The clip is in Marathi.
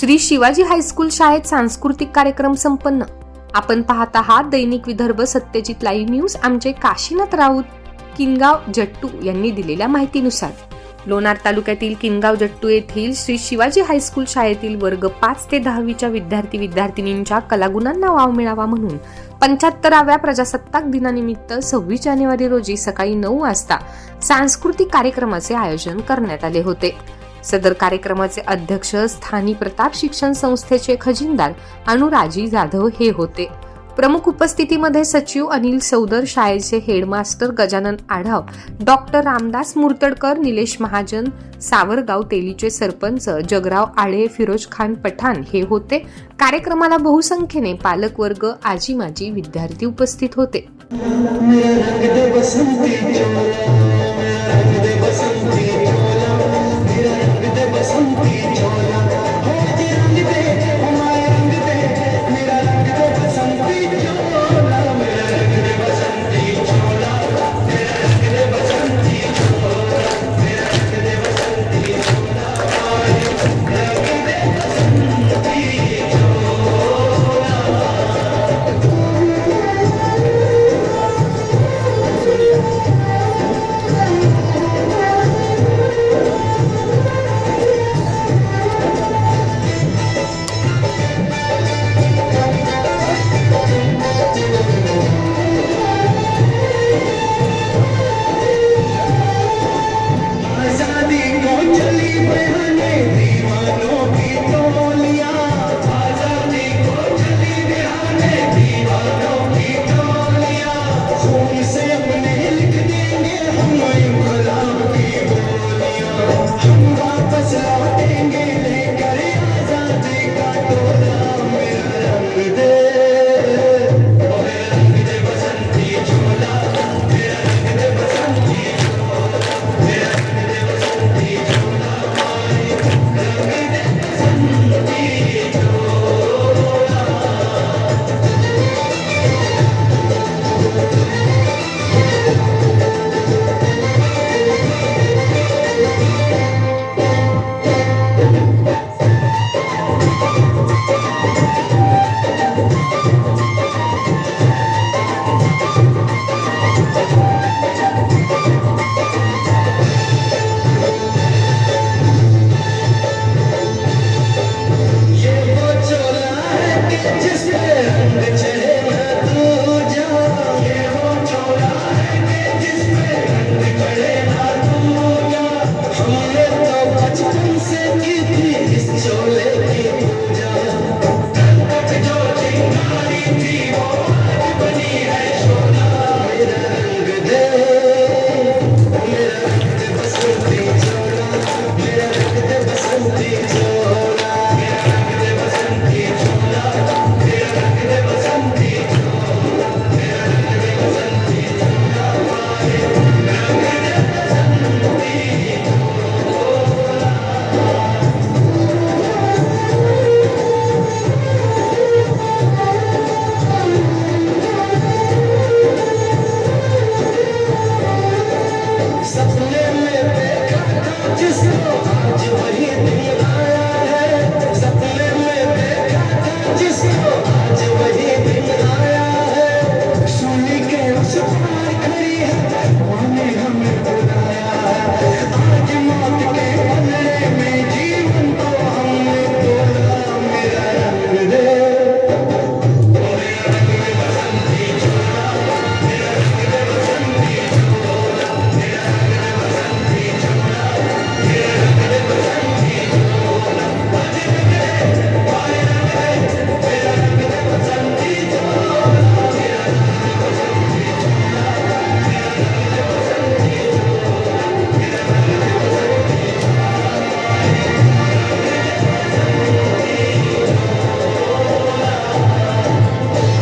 श्री शिवाजी हायस्कूल शाळेत सांस्कृतिक कार्यक्रम संपन्न. आपण पाहत आहात दैनिक विदर्भ सत्यजित लाईव्ह न्यूज. आमचे काशीनाथ राऊत किनगाव जट्टू यांनी दिलेल्या माहितीनुसार. लोणार तालुक्यातील किनगाव जट्टू येथील श्री शिवाजी हायस्कूल शाळेतील वर्ग पाच ते दहावीच्या विद्यार्थी विद्यार्थिनींच्या कलागुणांना वाव मिळावा म्हणून पंच्याहत्तराव्या प्रजासत्ताक दिनानिमित्त सव्वीस जानेवारी रोजी सकाळी नऊ वाजता सांस्कृतिक कार्यक्रमाचे आयोजन करण्यात आले होते. सदर कार्यक्रमाचे अध्यक्ष स्थानिक प्रताप शिक्षण संस्थेचे खजिनदार अनुराजी जाधव हे होते प्रमुख उपस्थितीमध्ये सचिव अनिल सौदर शाळेचे हेडमास्टर गजानन आढाव डॉक्टर रामदास मुर्तडकर निलेश महाजन सावरगाव तेलीचे सरपंच जगराव आळे फिरोज खान पठाण हे होते कार्यक्रमाला बहुसंख्येने पालक वर्ग आजी माजी विद्यार्थी उपस्थित होते